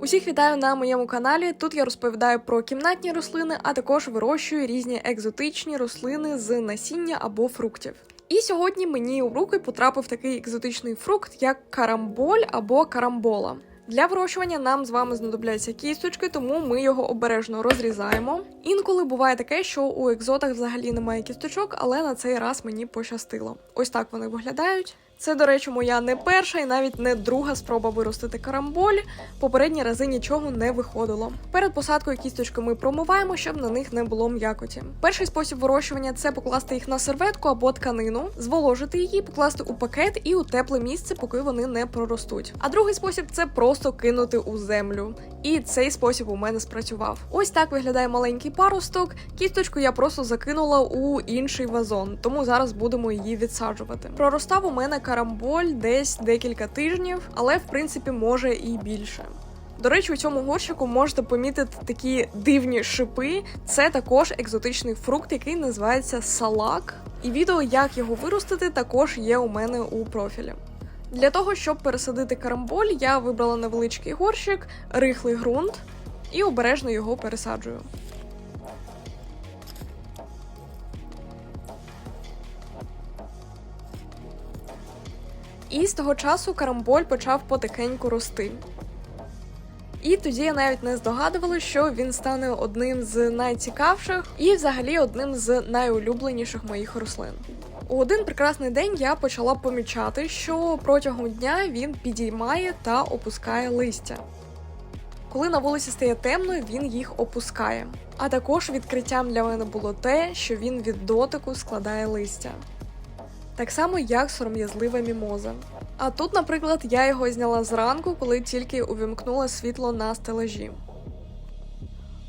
Усіх вітаю на моєму каналі. Тут я розповідаю про кімнатні рослини, а також вирощую різні екзотичні рослини з насіння або фруктів. І сьогодні мені у руки потрапив такий екзотичний фрукт, як карамболь або карамбола. Для вирощування нам з вами знадобляться кісточки, тому ми його обережно розрізаємо. Інколи буває таке, що у екзотах взагалі немає кісточок, але на цей раз мені пощастило. Ось так вони виглядають. Це, до речі, моя не перша і навіть не друга спроба виростити карамболь. Попередні рази нічого не виходило. Перед посадкою кісточки ми промиваємо, щоб на них не було м'якоті. Перший спосіб вирощування це покласти їх на серветку або тканину, зволожити її, покласти у пакет і у тепле місце, поки вони не проростуть. А другий спосіб це просто кинути у землю. І цей спосіб у мене спрацював. Ось так виглядає маленький паросток. Кісточку я просто закинула у інший вазон, тому зараз будемо її відсаджувати. Проростав у мене карамболь десь декілька тижнів, але в принципі може і більше. До речі, у цьому горщику можете помітити такі дивні шипи. Це також екзотичний фрукт, який називається салак. І відео, як його виростити, також є у мене у профілі. Для того, щоб пересадити карамболь, я вибрала невеличкий горщик, рихлий ґрунт і обережно його пересаджую. І з того часу карамболь почав потихеньку рости. І тоді я навіть не здогадувалася, що він стане одним з найцікавших і, взагалі, одним з найулюбленіших моїх рослин. У один прекрасний день я почала помічати, що протягом дня він підіймає та опускає листя. Коли на вулиці стає темно, він їх опускає. А також відкриттям для мене було те, що він від дотику складає листя. Так само, як сором'язлива мімоза. А тут, наприклад, я його зняла зранку, коли тільки увімкнула світло на стелажі.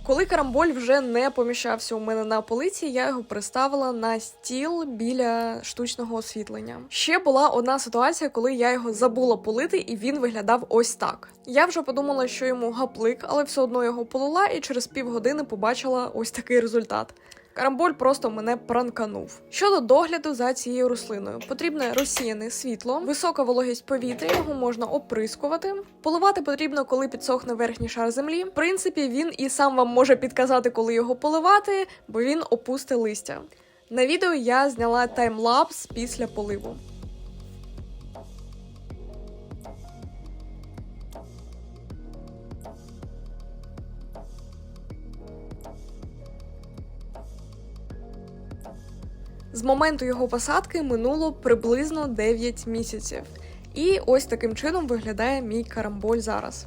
Коли карамболь вже не поміщався у мене на полиці, я його приставила на стіл біля штучного освітлення. Ще була одна ситуація, коли я його забула полити, і він виглядав ось так. Я вже подумала, що йому гаплик, але все одно його полила, і через півгодини побачила ось такий результат. Карамболь просто мене пранканув. Щодо догляду за цією рослиною, потрібне розсіяне світло, висока вологість повітря, його можна оприскувати. Поливати потрібно, коли підсохне верхній шар землі. В принципі, він і сам вам може підказати, коли його поливати, бо він опусте листя. На відео я зняла таймлапс після поливу. З моменту його посадки минуло приблизно 9 місяців. І ось таким чином виглядає мій карамболь зараз.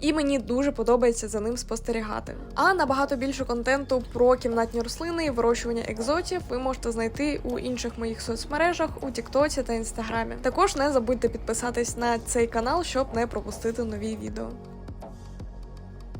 І мені дуже подобається за ним спостерігати. А набагато більше контенту про кімнатні рослини і вирощування екзотів ви можете знайти у інших моїх соцмережах, у Тіктоці та Інстаграмі. Також не забудьте підписатись на цей канал, щоб не пропустити нові відео.